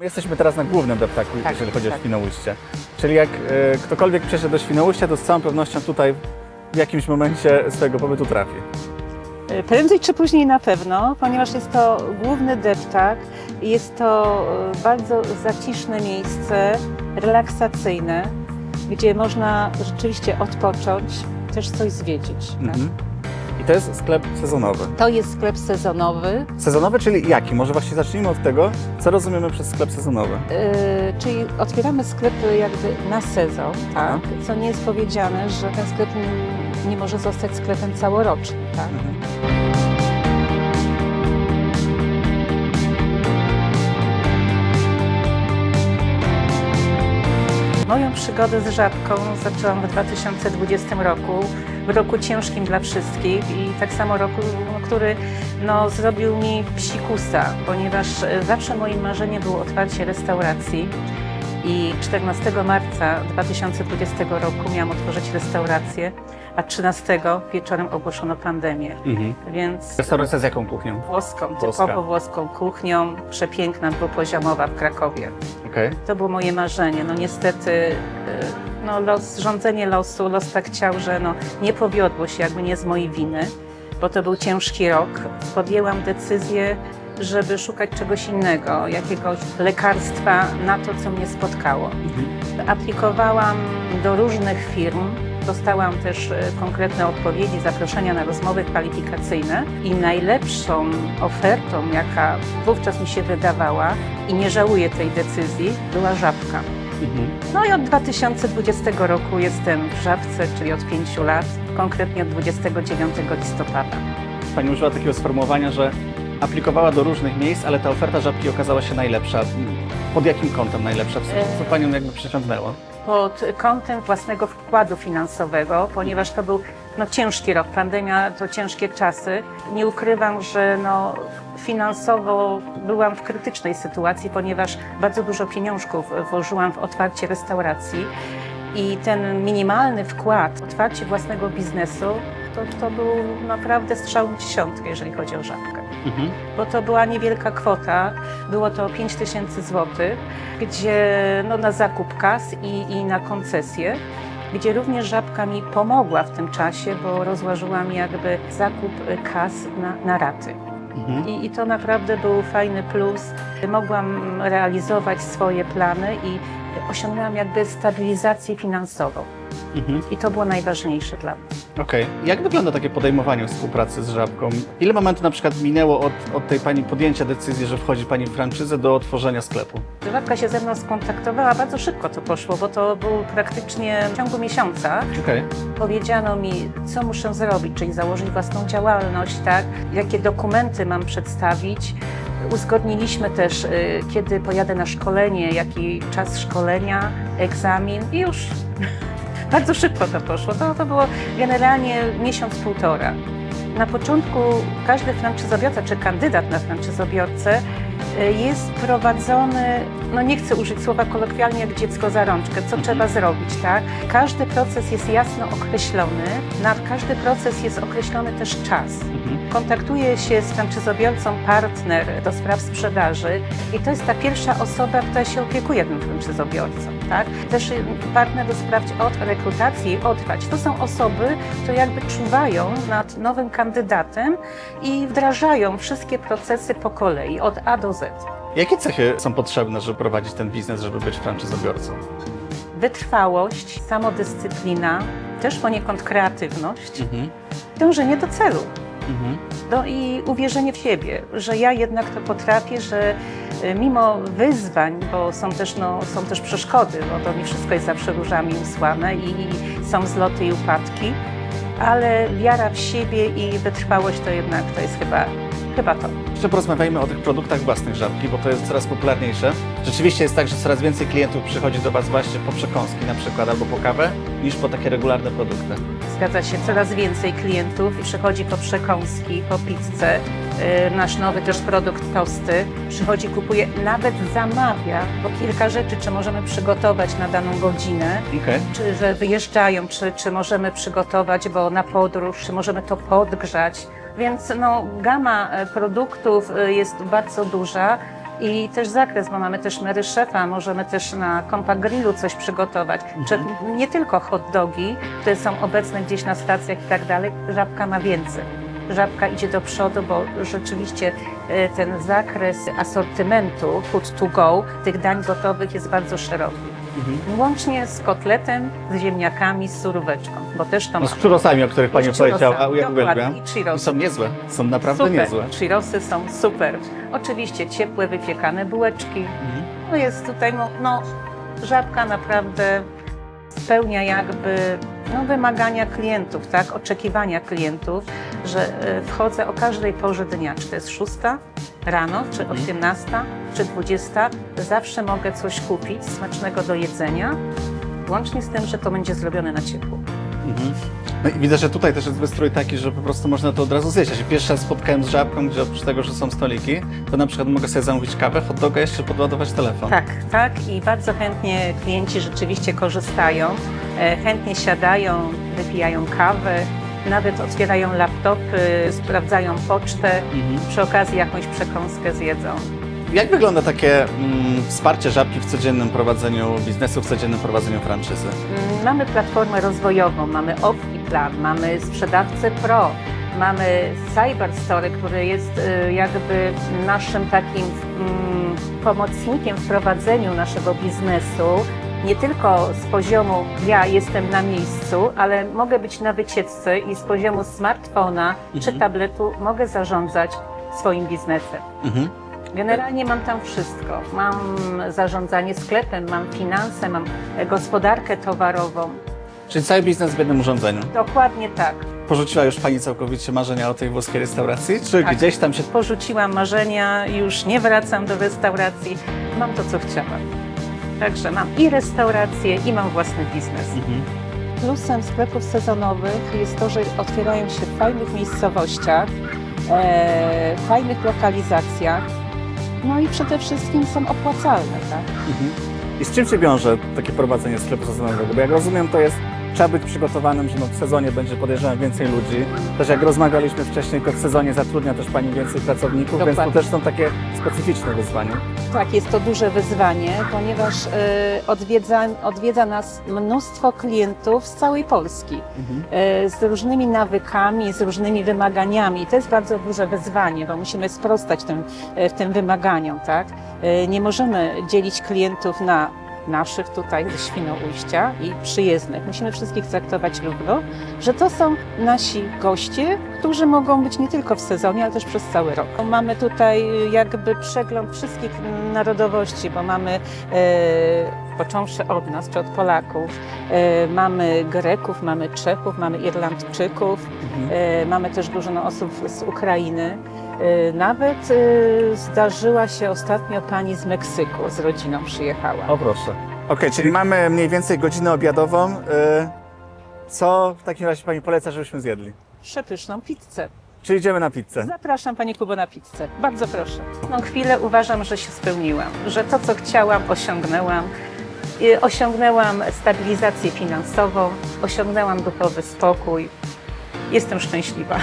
Jesteśmy teraz na głównym deptaku, Tak, jeżeli chodzi o tak. Świnoujście. Czyli jak e, ktokolwiek przeszedł do Świnoujścia, to z całą pewnością tutaj w jakimś momencie swojego pobytu trafi. Y, Prędzej czy później na pewno, ponieważ jest to główny deptak, jest to y, bardzo zaciszne miejsce, relaksacyjne, gdzie można rzeczywiście odpocząć, też coś zwiedzić. Tak? Mhm. I to jest sklep sezonowy. To jest sklep sezonowy, Sezonowy, czyli jaki? Może właśnie zacznijmy od tego, co rozumiemy przez sklep sezonowy. y, czyli otwieramy sklepy jakby na sezon, tak? Aha. co nie jest powiedziane, że ten sklep nie może zostać sklepem całorocznym. Tak? Moją przygodę z żabką zaczęłam w 2020 roku, w roku ciężkim dla wszystkich i tak samo roku, który no, zrobił mi psikusa, ponieważ zawsze moim marzeniem było otwarcie restauracji i 14 marca 2020 roku miałam otworzyć restaurację, a 13 wieczorem ogłoszono pandemię, Mhm. więc Restauracja z jaką kuchnią? włoską, Włoska. typowo włoską kuchnią, przepiękna, dwupoziomowa w Krakowie. Okej. To było moje marzenie. No niestety, y, no los, rządzenie losu, los tak chciał, że no nie powiodło się, jakby nie z mojej winy, bo to był ciężki rok. Podjęłam decyzję, żeby szukać czegoś innego, jakiegoś lekarstwa na to, co mnie spotkało. Mhm. Aplikowałam do różnych firm. Dostałam też e, konkretne odpowiedzi, zaproszenia na rozmowy kwalifikacyjne i najlepszą ofertą, jaka wówczas mi się wydawała i nie żałuję tej decyzji, była żabka. Mhm. No i od 2020 roku jestem w żabce, czyli od 5 lat, konkretnie od 29 listopada. Pani użyła takiego sformułowania, że aplikowała do różnych miejsc, ale ta oferta żabki okazała się najlepsza. Pod jakim kątem najlepsza? Co, co Panią jakby przyciągnęło? pod kątem własnego wkładu finansowego, ponieważ to był no, ciężki rok, pandemia to ciężkie czasy. Nie ukrywam, że no, finansowo byłam w krytycznej sytuacji, ponieważ bardzo dużo pieniążków włożyłam w otwarcie restauracji i ten minimalny wkład, otwarcie własnego biznesu, to, to był naprawdę strzał w dziesiątkę, jeżeli chodzi o żabkę Mhm. bo to była niewielka kwota, było to 5 tysięcy złotych, gdzie no, na zakup kas i, i na koncesję, gdzie również Żabka mi pomogła w tym czasie, bo rozłożyła mi jakby zakup kas na, na raty. Mhm. I, I to naprawdę był fajny plus. Mogłam realizować swoje plany i osiągnęłam jakby stabilizację finansową. Mhm. I to było najważniejsze dla mnie. Okej. Jak wygląda takie podejmowanie współpracy z żabką? Ile momentu na przykład minęło od, od tej Pani podjęcia decyzji, że wchodzi Pani w franczyzę do otworzenia sklepu? Żabka się ze mną skontaktowała, bardzo szybko to poszło, bo to było praktycznie w ciągu miesiąca. Okej. Powiedziano mi, co muszę zrobić, czyli założyć własną działalność, tak? jakie dokumenty mam przedstawić. Uzgodniliśmy też, y, kiedy pojadę na szkolenie, jaki czas szkolenia, egzamin i już bardzo szybko to poszło. To, to było generalnie miesiąc, półtora. Na początku każdy franczyzobiorca czy kandydat na franczyzobiorcę y, jest prowadzony, no nie chcę użyć słowa kolokwialnie, jak dziecko za rączkę, co trzeba zrobić, tak? Każdy proces jest jasno określony, na każdy proces jest określony też czas. Mhm. Kontaktuje się z franczyzobiorcą partner do spraw sprzedaży i to jest ta pierwsza osoba, która się opiekuje tym franczyzobiorcą. Tak? Też y, partner do spraw od rekrutacji i otwarć. To są osoby, które jakby czuwają nad nowym kandydatem i wdrażają wszystkie procesy po kolei, od A do Z. Jakie cechy są potrzebne, żeby prowadzić ten biznes, żeby być franczyzobiorcą? Wytrwałość, samodyscyplina, też poniekąd kreatywność, Mhm. dążenie do celu. Mhm. No i uwierzenie w siebie, że ja jednak to potrafię, że y, mimo wyzwań, bo są też, no, są też przeszkody, bo to nie wszystko jest zawsze różami usłane i, i są zloty i upadki, ale wiara w siebie i wytrwałość to jednak to jest chyba, chyba to. Jeszcze porozmawiajmy o tych produktach własnych żabki, bo to jest coraz popularniejsze. Rzeczywiście jest tak, że coraz więcej klientów przychodzi do Was właśnie po przekąski na przykład albo po kawę, niż po takie regularne produkty. Zgadza się, coraz więcej klientów przychodzi po przekąski, po pizzę, y, nasz nowy też produkt tosty. Przychodzi, kupuje, nawet zamawia, bo kilka rzeczy, czy możemy przygotować na daną godzinę, Okej. czy że wyjeżdżają, czy, czy możemy przygotować, bo na podróż, czy możemy to podgrzać. Więc no, gama e, produktów e, jest bardzo duża I też zakres, bo mamy też mery szefa, możemy też na kompa grillu coś przygotować. Czy nie tylko hot dogi, które są obecne gdzieś na stacjach i tak dalej, żabka ma więcej. Żabka idzie do przodu, bo rzeczywiście e, ten zakres asortymentu food to go, tych dań gotowych jest bardzo szeroki. Łącznie z kotletem, z ziemniakami, z suróweczką, bo też to No z czurosami, o których Pani powiedziała, ja dokładnie, uwielbiam. i I są niezłe, są naprawdę super. niezłe. Chirosy są super. Oczywiście ciepłe, wypiekane bułeczki. Mhm. No jest tutaj, no, no żabka naprawdę spełnia jakby no, wymagania klientów, tak, oczekiwania klientów, że e, wchodzę o każdej porze dnia, czy to jest 6 rano, czy Mhm. 18, czy 20, zawsze mogę coś kupić smacznego do jedzenia, łącznie z tym, że to będzie zrobione na ciepło. Mhm. No i widzę, że tutaj też jest wystrój taki, że po prostu można to od razu zjeść. Ja się pierwszy raz spotkałem z żabką, gdzie oprócz tego, że są stoliki, to na przykład mogę sobie zamówić kawę, hot doga, jeszcze podładować telefon. Tak, tak i bardzo chętnie klienci rzeczywiście korzystają, e, chętnie siadają, wypijają kawę, nawet otwierają laptopy, sprawdzają pocztę, Mhm. przy okazji jakąś przekąskę zjedzą. Jak wygląda takie mm, wsparcie żabki w codziennym prowadzeniu biznesu, w codziennym prowadzeniu franczyzy? Mm, Mamy platformę rozwojową, mamy OptiPlan, mamy sprzedawcę Pro, mamy Cyberstore, który jest y, jakby naszym takim mm, pomocnikiem w prowadzeniu naszego biznesu. Nie tylko z poziomu ja jestem na miejscu, ale mogę być na wycieczce i z poziomu smartfona czy Mhm. tabletu mogę zarządzać swoim biznesem. Mhm. Generalnie mam tam wszystko. Mam zarządzanie sklepem, mam finanse, mam gospodarkę towarową. Czyli cały biznes w jednym urządzeniu. Dokładnie tak. Porzuciła już Pani całkowicie marzenia o tej włoskiej restauracji? Czy Tak. gdzieś tam się... Porzuciłam marzenia, już nie wracam do restauracji. Mam to, co chciałam. Także mam i restaurację, i mam własny biznes. Mhm. Plusem sklepów sezonowych jest to, że otwierają się w fajnych miejscowościach, e, fajnych lokalizacjach. No i przede wszystkim są opłacalne, tak? Mhm. I z czym się wiąże takie prowadzenie sklepu sezonowego? Bo jak rozumiem, to jest trzeba być przygotowanym, że no w sezonie będzie podejrzewam więcej ludzi. Też jak rozmawialiśmy wcześniej, to w sezonie zatrudnia też Pani więcej pracowników, więc to Dokładnie. też są takie specyficzne wyzwania. Tak, jest to duże wyzwanie, ponieważ e, odwiedza, odwiedza nas mnóstwo klientów z całej Polski, e, z różnymi nawykami, z różnymi wymaganiami. To jest bardzo duże wyzwanie, bo musimy sprostać tym, e, tym wymaganiom, tak? E, nie możemy dzielić klientów na naszych tutaj ze Świnoujścia i przyjezdnych. Musimy wszystkich traktować równo, że to są nasi goście, którzy mogą być nie tylko w sezonie, ale też przez cały rok. Mamy tutaj jakby przegląd wszystkich narodowości, bo mamy e, począwszy od nas, czy od Polaków, e, mamy Greków, mamy Czechów, mamy Irlandczyków, e, mamy też dużo no, osób z Ukrainy. E, nawet e, zdarzyła się ostatnio pani z Meksyku, z rodziną przyjechała. O proszę. Okej, czyli mamy mniej więcej godzinę obiadową. Y, Co w takim razie Pani poleca, żebyśmy zjedli? Przepyszną pizzę. Czy idziemy na pizzę? Zapraszam Pani Kubo na pizzę. Bardzo proszę. No chwilę uważam, że się spełniłam, że to, co chciałam, osiągnęłam. Osiągnęłam stabilizację finansową, osiągnęłam duchowy spokój. Jestem szczęśliwa.